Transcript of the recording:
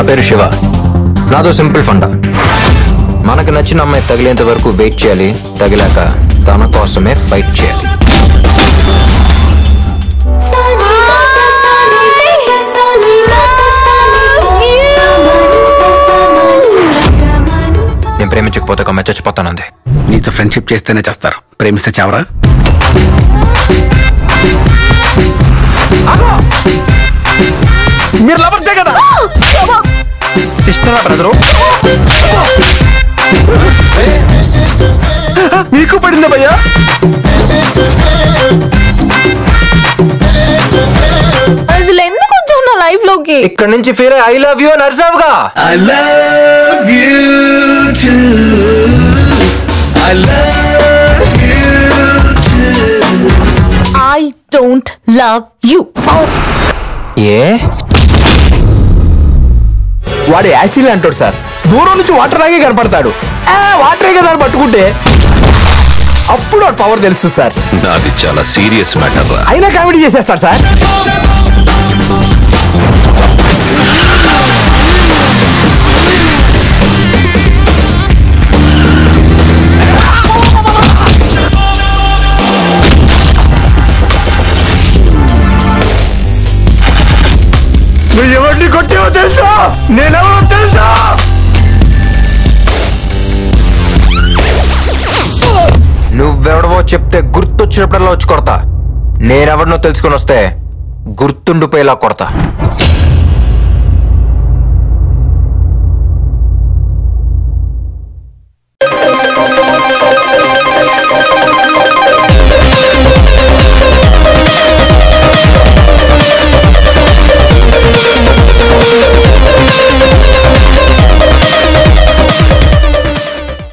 పేరు శివ. నాదో సింపుల్ ఫండా. మనకు నచ్చిన అమ్మాయి తగిలేంత వరకు వెయిట్ చేయాలి. తగిలాక తన కోసమే ఫైట్ చేయాలి. నేను ప్రేమించకపోతే ఒక చచ్చిపోతానంది. నీతో ఫ్రెండ్షిప్ చేస్తేనే చేస్తారు. ప్రేమిస్తే చావరా? మీరు లవర్సే సిస్టర్ బ్రదరు. మీకు పడిందా భయ్యా? అసలు ఎందుకు వచ్చావు నా లైఫ్లోకి? ఇక్కడ నుంచి ఫీల్ ఐ లవ్ యూ అని అరిసావుగా I love you I love I don't love you ఏ? వాడు యాసిడ్ అంటాడు సార్. దూరం నుంచి వాటర్ లాగే కనపడతాడు. ఆ, వాటరే కదా పట్టుకుంటే. అప్పుడు వాడు పవర్ తెలుస్తుంది సార్. నాది చాలా సీరియస్ మ్యాటర్ అయినా కామెడీ చేసేస్తాడు సార్. నువ్వు ఎవరిని కొట్టావో తెలుసా? నేనెవరో తెలుసా? నువ్వెవడవో చెప్తే గుర్తొచ్చినప్పుడల్లా వచ్చి కొడతా. నేనెవరినో తెలుసుకొని వస్తే గుర్తుండిపోయేలా కొడతా.